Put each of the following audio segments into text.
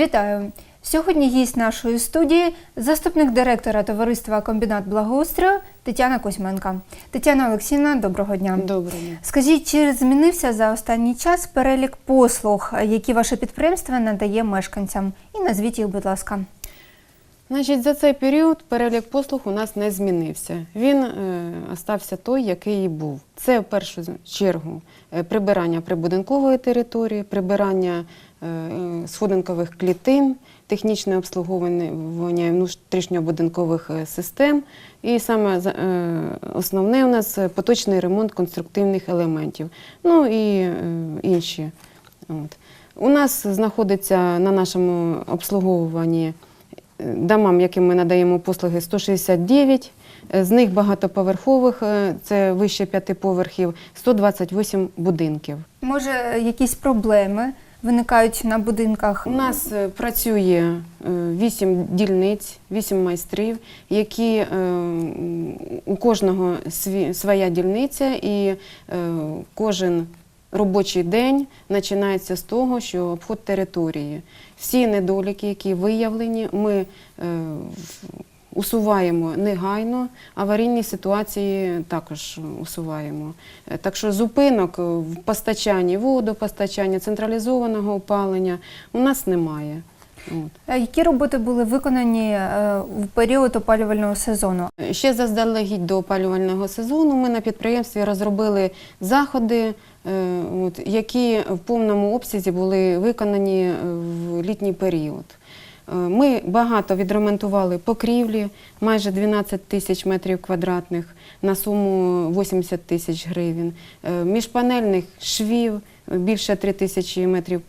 Вітаю! Сьогодні гість нашої студії заступник директора товариства Комбінат благоустрою Тетяна Кузьменка. Тетяна Олексійовна, доброго дня. Добре. Скажіть, чи змінився за останній час перелік послуг, які ваше підприємство надає мешканцям? І назвіть їх, будь ласка. Значить, за цей період перелік послуг у нас не змінився. Він е, остався той, який і був. Це в першу чергу е, прибирання прибудинкової території, прибирання сходинкових клітин, технічне обслуговування внутрішньобудинкових е, систем. І саме е, основне у нас е, поточний ремонт конструктивних елементів. Ну і е, інші. От. У нас знаходиться на нашому обслуговуванні е, домам, яким ми надаємо послуги, 169. Е, З них багатоповерхових, е, це вище п'яти поверхів, 128 будинків. Може, якісь проблеми виникають на будинках? У нас е, працює 8 дільниць, 8 майстрів, які е, у кожного своя дільниця, і е, кожен робочий день починається з того, що обход території. Всі недоліки, які виявлені, ми е, усуваємо негайно, аварійні ситуації також усуваємо. Е, Так що зупинок е, в постачанні водопостачання, централізованого опалення у нас немає. От. Які роботи були виконані е, в період опалювального сезону? Ще заздалегідь до опалювального сезону ми на підприємстві розробили заходи, е, які в повному обсязі були виконані е, в літній період. Е, Ми багато відремонтували покрівлі, майже 12 тисяч метрів квадратних на суму 80 тисяч гривень, Е, міжпанельних швів е, більше 3 тисячі метрів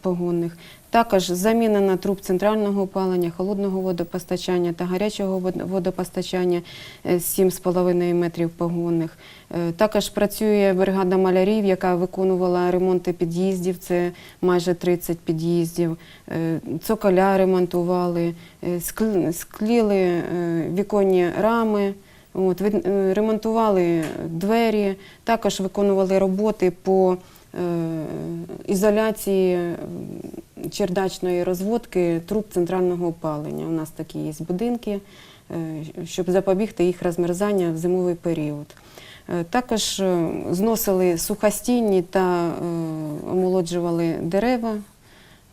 погонних. Також замінена труб центрального опалення, холодного водопостачання та гарячого водопостачання е, 7,5 метрів погонних. Е, Також працює бригада малярів, яка виконувала ремонти під'їздів, це майже 30 під'їздів. Е, Цоколя ремонтували, е, скліли е, віконні рами. Е, ремонтували двері, також виконували роботи по е, ізоляції е, чердачної розводки труб центрального опалення. У нас такі є будинки, е, щоб запобігти їх розмерзання в зимовий період. Е, Також зносили сухостійні та омолоджували дерева.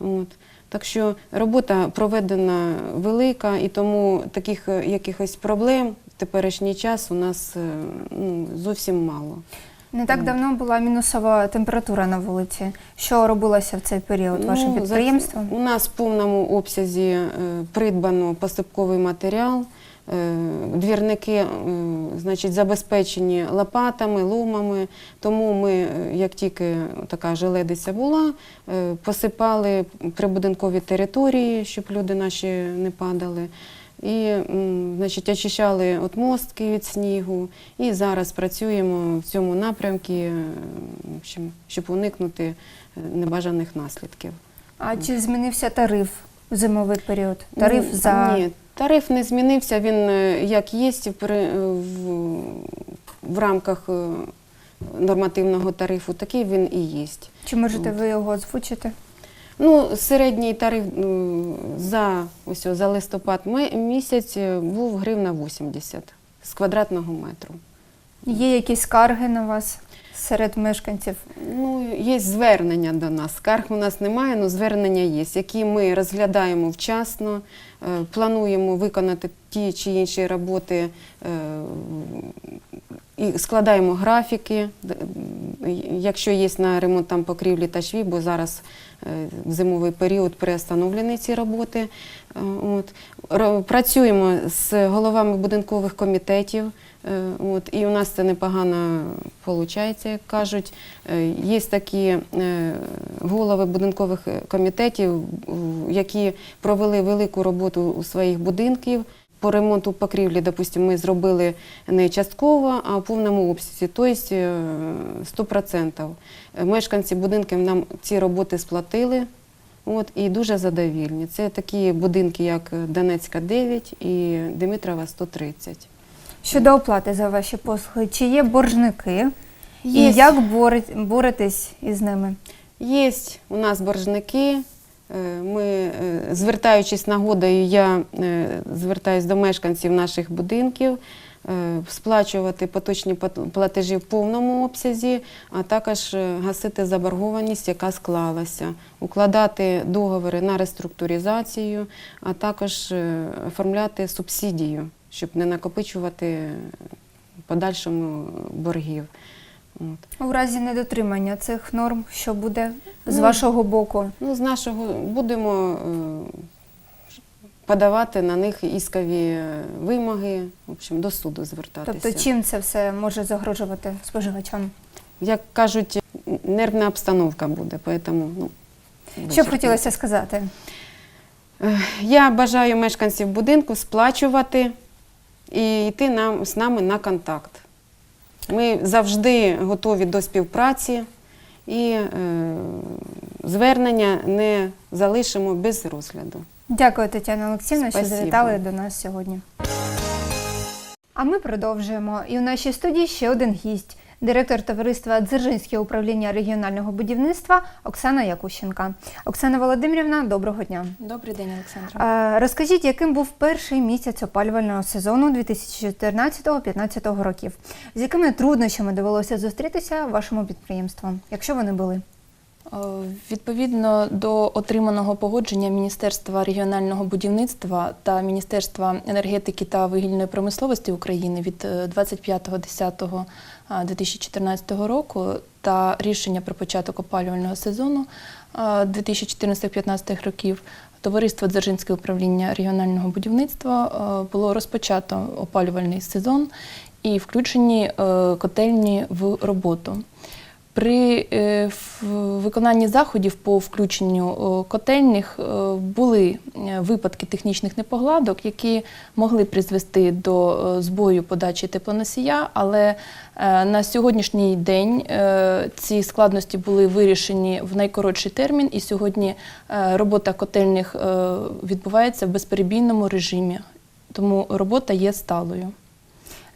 От. Так що робота проведена велика, і тому таких якихось проблем в теперішній час у нас ну, зовсім мало. Не так давно була мінусова температура на вулиці. Що робилося в цей період вашим Ну, підприємством? У нас в повному обсязі е, придбано посипковий матеріал. е, Двірники е, значить, забезпечені лопатами, ломами. Тому ми, як тільки така желедиця була, посипали прибудинкові території, щоб люди наші не падали. І значить, очищали отмостки від снігу. І зараз працюємо в цьому напрямку, е, щоб уникнути е, небажаних наслідків. А чи змінився тариф в зимовий період? Тариф Ну, за Ні, тариф не змінився, він е, як є в, в рамках нормативного тарифу, такий він і є. чи можете ви його озвучити? Ну, середній тариф за, ось, за листопад місяць е, був гривна 80 з квадратного метру. Є якісь скарги на вас серед мешканців? Ну, є звернення до нас. Скарг у нас немає, але звернення є, які ми розглядаємо вчасно, е, плануємо виконати ті чи інші роботи е, і складаємо графіки, якщо є на ремонт там покрівлі та швів, бо зараз е, в зимовий період приостановлені ці роботи. Е, От. Працюємо з головами будинкових комітетів. Е, От, і у нас це непогано виходить, як кажуть. Є такі голови будинкових комітетів, які провели велику роботу у своїх будинків. По ремонту покрівлі, допустимо, ми зробили не частково, а в повному обсязі, тобто е, 100%. Е, Мешканці будинків нам ці роботи сплатили. От, і дуже задовільні. Це такі будинки, як Донецька 9 і Димитрова 130. Щодо оплати за ваші послуги, чи є боржники? І як боре- боретесь із ними? Є у нас боржники, Ми, е, звертаючись нагодою, я е, звертаюсь до мешканців наших будинків е, сплачувати поточні платежі в повному обсязі, а також е, гасити заборгованість, яка склалася, укладати договори на реструктуризацію, а також е, оформляти субсидію, щоб не накопичувати подальшому боргів. От. У разі недотримання цих норм, що буде з Ну, вашого боку? Ну, з нашого будемо е, подавати на них іскові вимоги, в общем, до суду звертатися. Тобто, чим це все може загрожувати споживачам? Як кажуть, нервна обстановка буде, поэтому, ну, Що б хотілося сказати? Е, Я бажаю мешканців будинку сплачувати і йти нам, з нами на контакт. Ми завжди готові до співпраці і е, звернення не залишимо без розгляду. Дякую, Тетяна Олексійовна, що завітали до нас сьогодні. А ми продовжуємо. І у нашій студії ще один гість. Директор товариства Дзержинське управління регіонального будівництва Оксана Якущенка. Оксана Володимирівна, доброго дня. Добрий день, Олександра. Е, Розкажіть, яким був перший місяць опалювального сезону 2014-2015 років? З якими труднощами довелося зустрітися вашому підприємству, якщо вони були? Е, Відповідно до отриманого погодження Міністерства регіонального будівництва та Міністерства енергетики та вугільної промисловості України від е, 25.10.2014 року та рішення про початок опалювального сезону е, 2014-2015 років Товариство Дзержинське управління регіонального будівництва е, було розпочато опалювальний сезон і включені е, котельні в роботу. При е, виконанні заходів по включенню котельних е, були е, випадки технічних непогладок, які могли призвести до збою подачі теплоносія, але на сьогоднішній день ці складності були вирішені в найкоротший термін, і сьогодні робота котельних відбувається в безперебійному режимі, тому робота є сталою.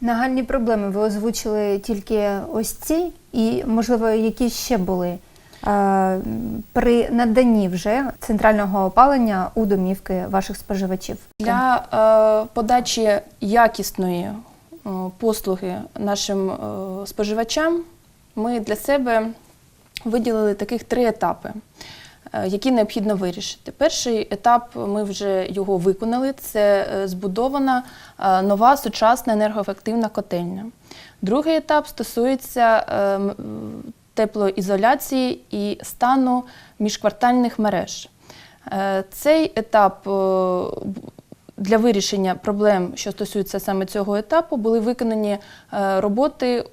Нагальні проблеми ви озвучили тільки ось ці, і, можливо, які ще були е, при наданні вже центрального опалення у домівки ваших споживачів. Для е, подачі якісної е, послуги нашим е, споживачам ми для себе виділили таких три етапи, які необхідно вирішити. Перший етап ми вже його виконали. Це е, збудована е, нова сучасна енергоефективна котельня. Другий етап стосується е, теплоізоляції і стану міжквартальних мереж. Е, Цей етап е, для вирішення проблем, що стосуються саме цього етапу, були виконані е, роботи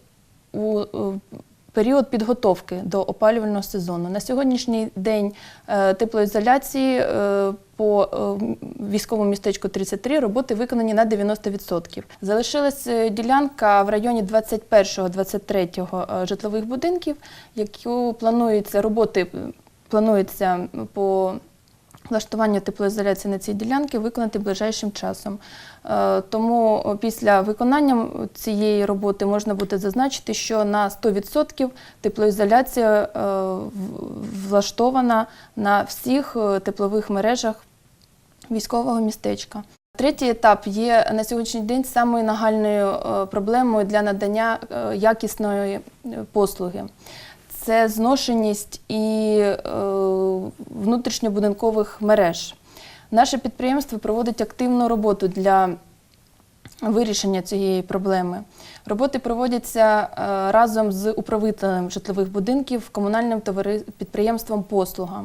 у е, період підготовки до опалювального сезону. На сьогоднішній день е, теплоізоляції е, по е, військовому містечку 33 роботи виконані на 90%. Залишилась ділянка в районі 21-23 е, житлових будинків, які планується роботи планується по влаштування теплоізоляції на цій ділянці виконати ближайшим часом. Е, Тому після виконання цієї роботи можна буде зазначити, що на 100% теплоізоляція е, влаштована на всіх е, теплових мережах військового містечка. Третій етап є на сьогоднішній день самою нагальною проблемою для надання якісної послуги. Це зношеність і е, внутрішньобудинкових мереж. Наше підприємство проводить активну роботу для вирішення цієї проблеми. Роботи проводяться е, разом з управителем житлових будинків, комунальним товари- підприємством Послуга.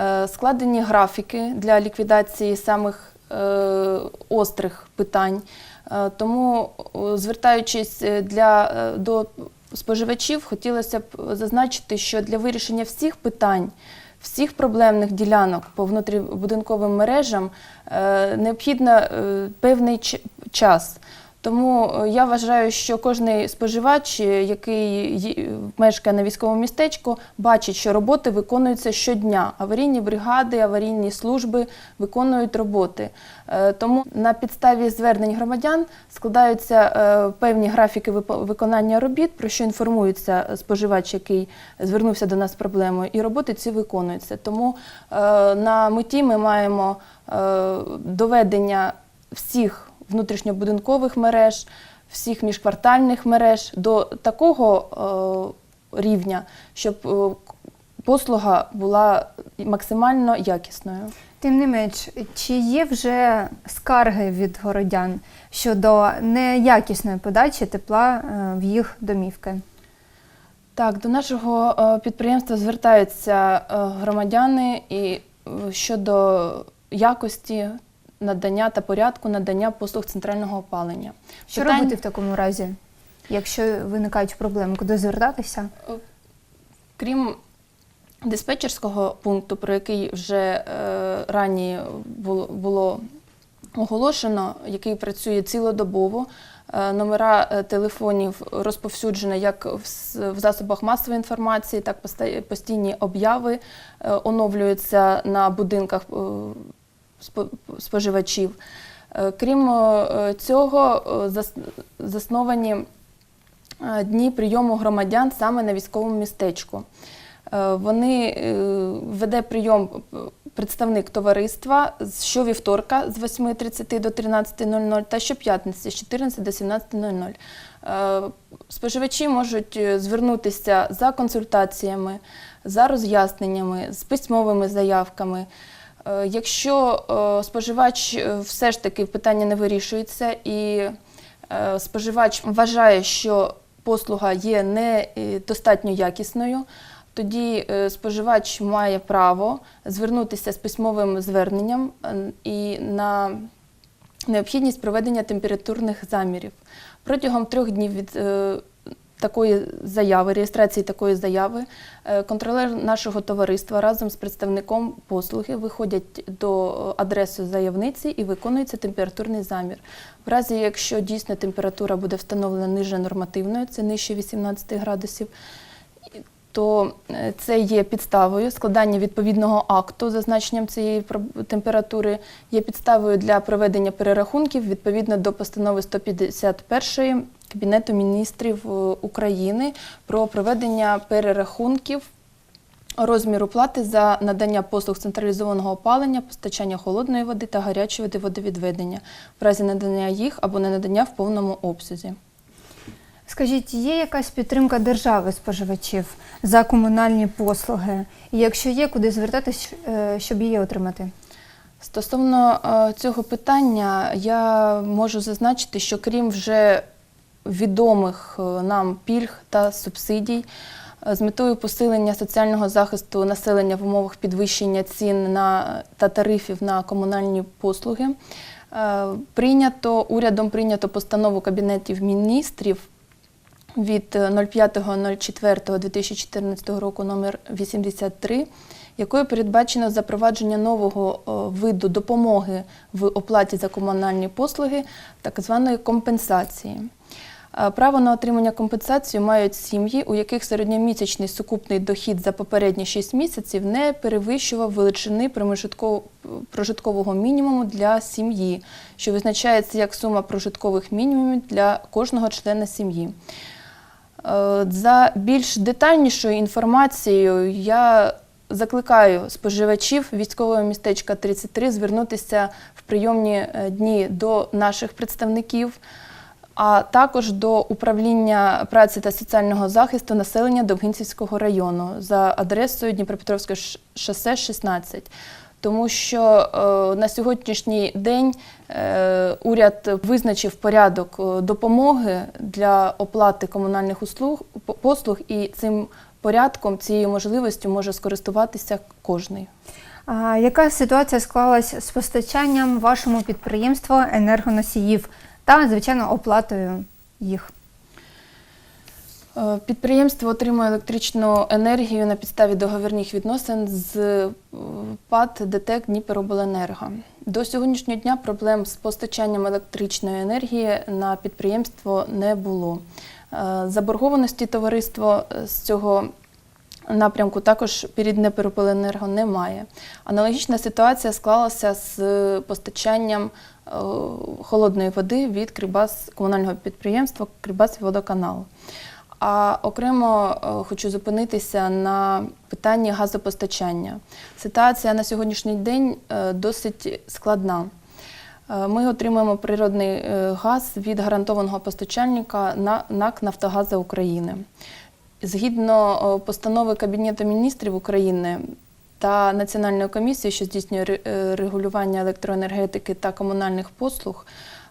Е, Складені графіки для ліквідації самих е, острих питань. Е, Тому, звертаючись е, для, е, до споживачів, хотілося б зазначити, що для вирішення всіх питань, всіх проблемних ділянок по внутрібудинковим мережам е, необхідно е, певний час. Тому е, я вважаю, що кожний споживач, е, який мешкає на військовому містечку, бачить, що роботи виконуються щодня. Аварійні бригади, аварійні служби виконують роботи. Е, Тому на підставі звернень громадян складаються певні графіки виконання робіт, про що інформується споживач, який звернувся до нас з проблемою, і роботи ці виконуються. Тому на меті ми маємо доведення всіх внутрішньобудинкових мереж, всіх міжквартальних мереж до такого е, рівня, щоб е, послуга була максимально якісною. Тим не менш, чи є вже скарги від городян щодо неякісної подачі тепла е, в їх домівки? Так, до нашого підприємства звертаються громадяни і щодо якості надання та порядку надання послуг центрального опалення. Що Питань- робити в такому разі, якщо виникають проблеми, куди звертатися? Крім диспетчерського пункту, про який вже е, рані було, було оголошено, який працює цілодобово. е, Номера е, телефонів розповсюджені як в, засобах масової інформації, так поста- постійні обяви е, оновлюються на будинках е, споживачів. Е, Крім е, цього, е, засновані дні прийому громадян саме на військовому містечку. Вони веде прийом представник товариства з щовівторка з 8.30 до 13.00 та щоп'ятниці з 14 до 17.00. Е, Споживачі можуть звернутися за консультаціями, за роз'ясненнями, з письмовими заявками. Е, Якщо е, споживач е, все ж таки питання не вирішується і споживач вважає, що послуга є недостатньо якісною, тоді споживач має право звернутися з письмовим зверненням е, і на необхідність проведення температурних замірів. Протягом трьох днів від такої заяви, реєстрації такої заяви, е, контролер нашого товариства разом з представником послуги виходять до адреси заявниці і виконується температурний замір. В разі, якщо дійсно температура буде встановлена ниже нормативної, це нижче 18 градусів, то е, це є підставою складання відповідного акту за значенням цієї температури, є підставою для проведення перерахунків відповідно до постанови 151 Кабінету міністрів е, України про проведення перерахунків розміру плати за надання послуг централізованого опалення, постачання холодної води та гарячої води водовідведення в разі надання їх або не надання в повному обсязі. Скажіть, є якась підтримка держави споживачів за комунальні послуги? І якщо є, куди звертатись, е, щоб її отримати? Стосовно е, цього питання, я можу зазначити, що крім вже відомих е, нам пільг та субсидій, е, з метою посилення соціального захисту населення в умовах підвищення цін на, та тарифів на комунальні послуги, е, прийнято урядом прийнято постанову Кабінетів міністрів від е, 05.04.2014 року номер 83, якою передбачено запровадження нового виду допомоги в оплаті за комунальні послуги, так званої компенсації. Е, Право на отримання компенсації мають сім'ї, у яких середньомісячний сукупний дохід за попередні 6 місяців не перевищував величини прожиткового мінімуму для сім'ї, що визначається як сума прожиткових мінімумів для кожного члена сім'ї. Е, За більш детальнішою інформацією я закликаю споживачів військового містечка 33 звернутися в прийомні е, дні до наших представників, а також до управління праці та соціального захисту населення Довгинцівського району за адресою Дніпропетровське шосе 16. Тому що е, на сьогоднішній день е, уряд визначив порядок е, допомоги для оплати комунальних услуг послуг, і цим порядком, цією можливістю може скористуватися кожний. А яка ситуація склалась з постачанням вашому підприємству енергоносіїв та, звичайно, оплатою їх? Е, Підприємство отримує електричну енергію на підставі договірних відносин з е, ПАД ДТЕК Дніперобленерго. До сьогоднішнього дня проблем з постачанням електричної енергії на підприємство не було. Е, Заборгованості товариство з цього напрямку також перед Днепропеленерго немає. Аналогічна ситуація склалася з постачанням холодної води від Крибас комунального підприємства Крибас водоканал. А окремо е, хочу зупинитися на питанні газопостачання. Ситуація на сьогоднішній день е, досить складна. Е, Ми отримуємо природний е, газ від гарантованого постачальника на- НАК Нафтогаза України. Згідно е, постанови Кабінету міністрів України та Національної комісії, що здійснює е, регулювання електроенергетики та комунальних послуг,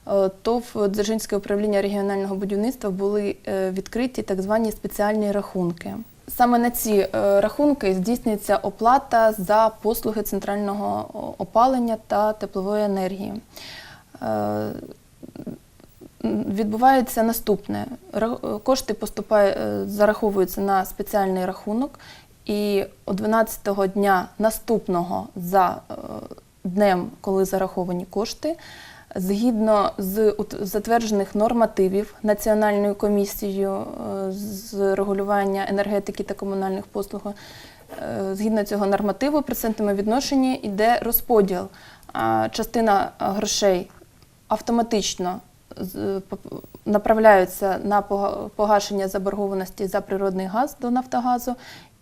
е, ТОВ Дзержинське управління регіонального будівництва були е, відкриті так звані спеціальні рахунки. Саме на ці рахунки здійснюється оплата за послуги центрального опалення та теплової енергії. Відбувається наступне: кошти поступають, е, зараховуються на спеціальний рахунок, і 11-го дня наступного за е, днем, коли зараховані кошти, згідно з затверджених нормативів Національною комісією е, з регулювання енергетики та комунальних послуг, е, згідно цього нормативу, в процентному відношенні йде розподіл. Частина грошей автоматично направляються на пога- погашення заборгованості за природний газ до Нафтогазу,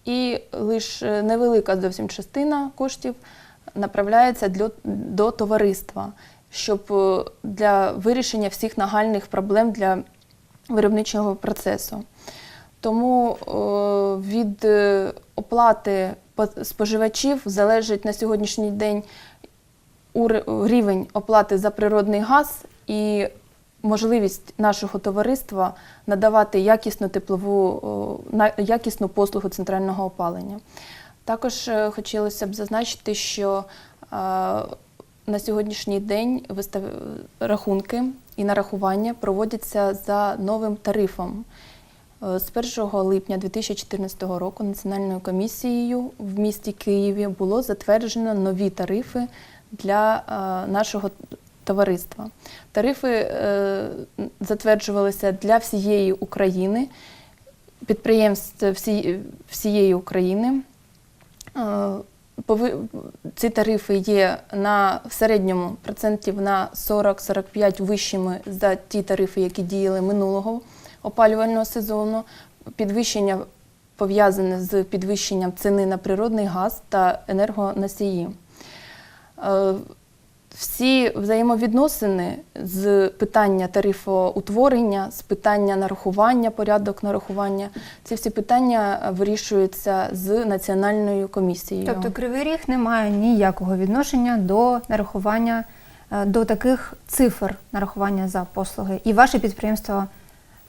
і лише невелика зовсім частина коштів направляється для, до товариства, щоб е, для вирішення всіх нагальних проблем для виробничого процесу. Тому е, від е, оплати по- споживачів залежить на сьогоднішній день рівень оплати за природний газ і можливість нашого товариства надавати якісну теплову, якісну послугу центрального опалення. Також е, хотілося б зазначити, що е, на сьогоднішній день вистав... рахунки і нарахування проводяться за новим тарифом. Е, З 1 липня 2014 року Національною комісією в місті Києві було затверджено нові тарифи для нашого товариства. Тарифи е, затверджувалися для всієї України, підприємств всі- всієї України. Е, Ці тарифи є на в середньому процентів на 40-45 вищими за ті тарифи, які діяли минулого опалювального сезону. Підвищення пов'язане з підвищенням ціни на природний газ та енергоносії. Е, Всі взаємовідносини з питання тарифоутворення, з питання нарахування, порядок нарахування, ці всі питання вирішуються з національною комісією. Тобто Кривий Ріг не має ніякого відношення до нарахування, е, до таких цифр нарахування за послуги. І ваше підприємство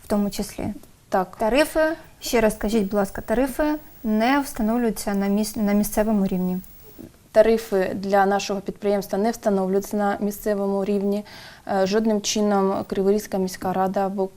в тому числі. так, Тарифи, ще раз скажіть, будь ласка, тарифи не встановлюються на місцевому рівні. Тарифи для нашого підприємства не встановлюються на місцевому рівні. Е, Жодним чином Криворізька міська рада або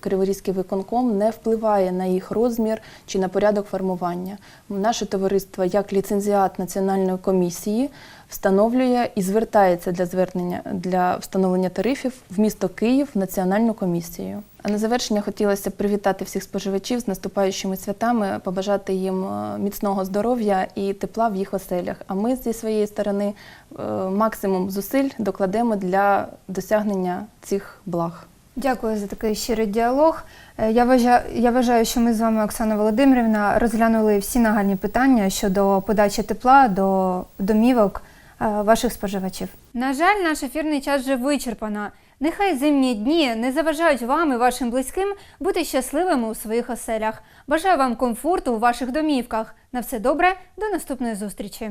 Криворізький виконком не впливає на їх розмір чи на порядок формування. Наше товариство, як ліцензіат Національної комісії, встановлює і звертається для звернення для встановлення тарифів в місто Київ в Національну комісію. А на завершення хотілося привітати всіх споживачів з наступаючими святами, побажати їм е, міцного здоров'я і тепла в їх оселях. А ми зі своєї сторони е, максимум зусиль докладемо для досягнення цих благ. Дякую за такий щирий діалог. Е, Я вважаю, я вважаю, що ми з вами, Оксана Володимирівна, розглянули всі нагальні питання щодо подачі тепла до домівок ваших споживачів. На жаль, наш ефірний час вже вичерпано. Нехай зимні дні не заважають вам і вашим близьким бути щасливими у своїх оселях. Бажаю вам комфорту у ваших домівках. На все добре, до наступної зустрічі.